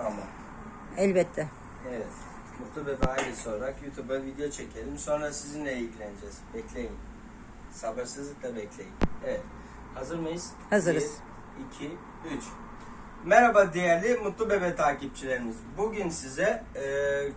ama. Elbette. Evet. Mutlu Bebe ailesi olarak YouTube'a video çekelim. Sonra sizinle ilgileneceğiz. Bekleyin. Sabırsızlıkla bekleyin. Evet. Hazır mıyız? Hazırız. 1, 2, 3. Merhaba değerli Mutlu Bebe takipçilerimiz. Bugün size e,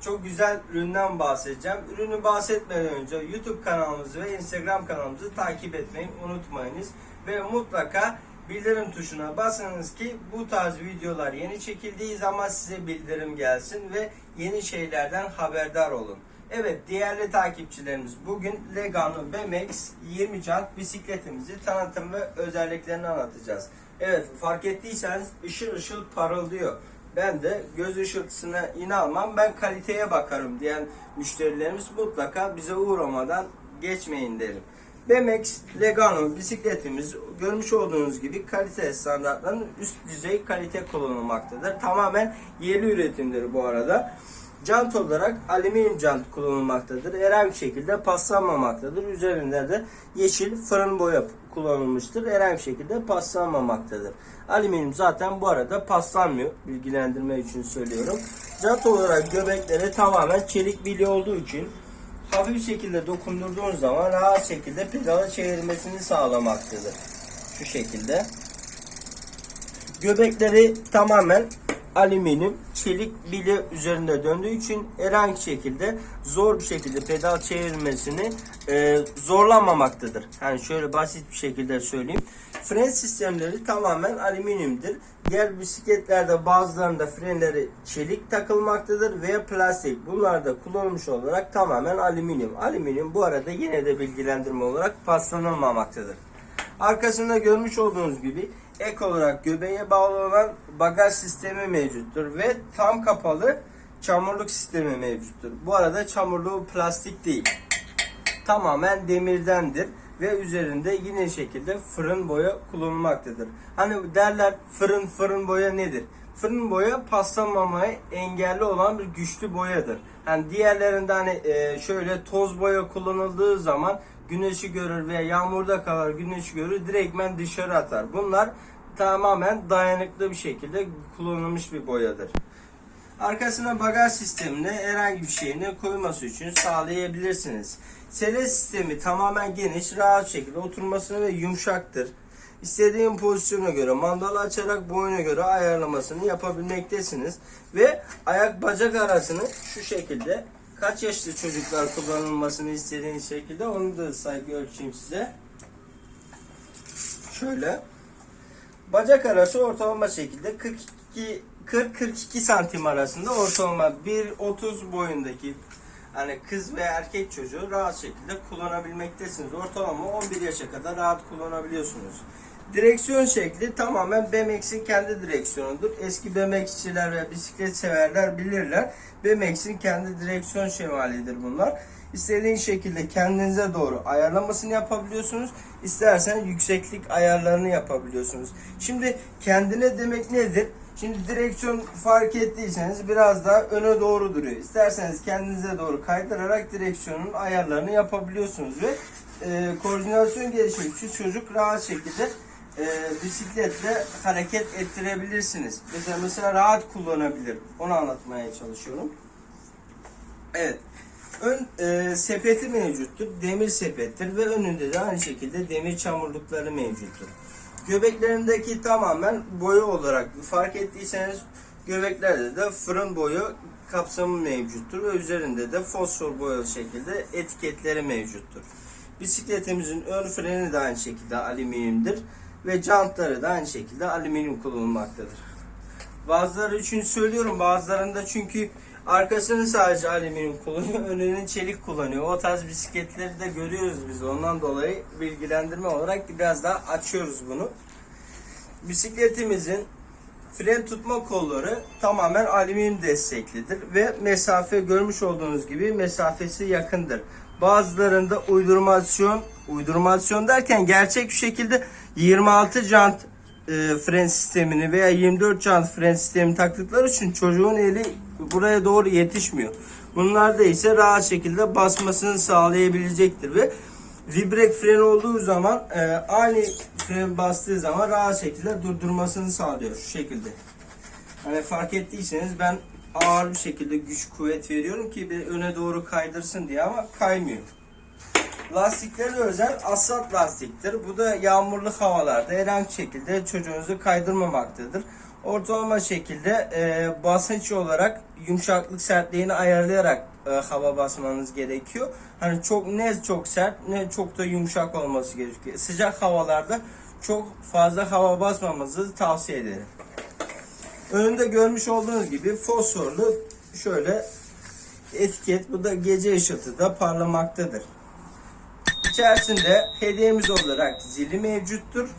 çok güzel üründen bahsedeceğim. Ürünü bahsetmeden önce YouTube kanalımızı ve Instagram kanalımızı takip etmeyi unutmayınız. Ve mutlaka bildirim tuşuna basınız ki bu tarz videolar yeni çekildiği zaman size bildirim gelsin ve yeni şeylerden haberdar olun. Evet değerli takipçilerimiz bugün Legano BMX 20 jant bisikletimizi tanıtım ve özelliklerini anlatacağız. Evet fark ettiyseniz ışıl ışıl parıldıyor. Ben de göz ışıltısına inanmam ben kaliteye bakarım diyen müşterilerimiz mutlaka bize uğramadan geçmeyin derim. BMX Legano bisikletimiz görmüş olduğunuz gibi kalite standartlarının üst düzey kalite kullanılmaktadır. Tamamen yerli üretimdir bu arada. Jant olarak alüminyum jant kullanılmaktadır. Herhangi bir şekilde paslanmamaktadır. Üzerinde de yeşil fırın boya kullanılmıştır. Herhangi bir şekilde paslanmamaktadır. Alüminyum zaten bu arada paslanmıyor. Bilgilendirme için söylüyorum. Jant olarak göbekleri tamamen çelik bilye olduğu için hafif şekilde dokundurduğunuz zaman rahat şekilde pedala çevirmesini sağlamaktadır. Şu şekilde. Göbekleri tamamen alüminyum, çelik bilye üzerinde döndüğü için herhangi şekilde zor bir şekilde pedal çevirmesini e, zorlanmamaktadır. Yani şöyle basit bir şekilde söyleyeyim. Fren sistemleri tamamen alüminyumdur. Diğer bisikletlerde bazılarında frenleri çelik takılmaktadır veya plastik. Bunlar da kullanılmış olarak tamamen alüminyum. Alüminyum bu arada yine de bilgilendirme olarak paslanılmamaktadır. Arkasında görmüş olduğunuz gibi ek olarak göbeğe bağlı olan bagaj sistemi mevcuttur ve tam kapalı çamurluk sistemi mevcuttur. Bu arada çamurluğu plastik değil. Tamamen demirdendir ve üzerinde yine şekilde fırın boya kullanılmaktadır. Hani derler fırın fırın boya nedir? Fırın boya paslanmamaya engelli olan bir güçlü boyadır. Yani diğerlerinde hani e, şöyle toz boya kullanıldığı zaman güneşi görür veya yağmurda kalır güneşi görür direktmen dışarı atar. Bunlar tamamen dayanıklı bir şekilde kullanılmış bir boyadır. Arkasına bagaj sistemine herhangi bir şeyini koyması için sağlayabilirsiniz. Sele sistemi tamamen geniş, rahat şekilde oturmasını ve yumuşaktır. İstediğin pozisyona göre mandalı açarak boyuna göre ayarlamasını yapabilmektesiniz. Ve ayak bacak arasını şu şekilde kaç yaşlı çocuklar kullanılmasını istediğiniz şekilde onu da saygı ölçeyim size. Şöyle. Bacak arası ortalama şekilde 42 40-42 santim arasında ortalama 1.30 boyundaki hani kız ve erkek çocuğu rahat şekilde kullanabilmektesiniz. Ortalama 11 yaşa kadar rahat kullanabiliyorsunuz. Direksiyon şekli tamamen BMX'in kendi direksiyonudur. Eski BMX'çiler ve bisiklet severler bilirler. BMX'in kendi direksiyon şemalidir bunlar. İstediğin şekilde kendinize doğru ayarlamasını yapabiliyorsunuz. İstersen yükseklik ayarlarını yapabiliyorsunuz. Şimdi kendine demek nedir? Şimdi direksiyon fark ettiyseniz biraz daha öne doğru duruyor. İsterseniz kendinize doğru kaydırarak direksiyonun ayarlarını yapabiliyorsunuz ve e, koordinasyon gelişmiş çocuk rahat şekilde e, bisikletle hareket ettirebilirsiniz. Mesela, mesela rahat kullanabilir. Onu anlatmaya çalışıyorum. Evet. Ön e, sepeti mevcuttur. Demir sepettir ve önünde de aynı şekilde demir çamurlukları mevcuttur. Göbeklerindeki tamamen boya olarak fark ettiyseniz göbeklerde de fırın boyu kapsamı mevcuttur ve üzerinde de fosfor boyalı şekilde etiketleri mevcuttur. Bisikletimizin ön freni de aynı şekilde alüminyumdur ve jantları da aynı şekilde alüminyum kullanılmaktadır. Bazıları için söylüyorum bazılarında çünkü arkasını sadece alüminyum kullanıyor, önünü çelik kullanıyor. O tarz bisikletleri de görüyoruz biz. Ondan dolayı bilgilendirme olarak biraz daha açıyoruz bunu. Bisikletimizin fren tutma kolları tamamen alüminyum desteklidir ve mesafe görmüş olduğunuz gibi mesafesi yakındır. Bazılarında uydurmasyon, uydurmasyon derken gerçek bir şekilde 26 jant e, fren sistemini veya 24 jant fren sistemini taktıkları için çocuğun eli buraya doğru yetişmiyor. Bunlarda ise rahat şekilde basmasını sağlayabilecektir ve vibrek fren olduğu zaman e, ani fren bastığı zaman rahat şekilde durdurmasını sağlıyor şu şekilde. Hani fark ettiyseniz ben ağır bir şekilde güç kuvvet veriyorum ki bir öne doğru kaydırsın diye ama kaymıyor. Lastikleri özel asfalt lastiktir. Bu da yağmurlu havalarda herhangi şekilde çocuğunuzu kaydırmamaktadır. Ortalama şekilde e, basınç olarak yumuşaklık sertliğini ayarlayarak e, hava basmanız gerekiyor. Hani çok ne çok sert ne çok da yumuşak olması gerekiyor. Sıcak havalarda çok fazla hava basmamanızı tavsiye ederim. Önünde görmüş olduğunuz gibi fosforlu şöyle etiket. Bu da gece ışıltıda da parlamaktadır. İçerisinde hediyemiz olarak zili mevcuttur.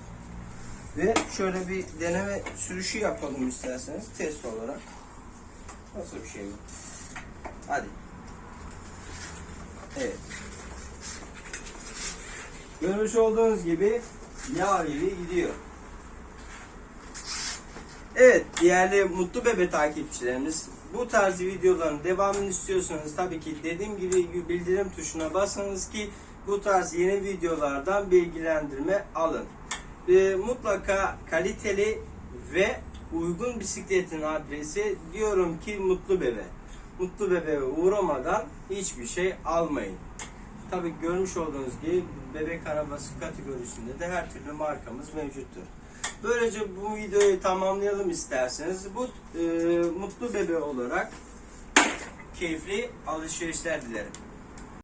Ve şöyle bir deneme sürüşü yapalım isterseniz test olarak. Nasıl bir şey bu? Hadi. Evet. Görmüş olduğunuz gibi yağ gibi gidiyor. Evet, değerli Mutlu Bebe takipçilerimiz, bu tarz videoların devamını istiyorsanız tabii ki dediğim gibi bildirim tuşuna basınız ki bu tarz yeni videolardan bilgilendirme alın. Ee, mutlaka kaliteli ve uygun bisikletin adresi diyorum ki Mutlu Bebe. Mutlu Bebe'ye uğramadan hiçbir şey almayın. Tabii görmüş olduğunuz gibi bebek arabası kategorisinde de her türlü markamız mevcuttur. Böylece bu videoyu tamamlayalım isterseniz. Bu e, mutlu bebe olarak keyifli alışverişler dilerim.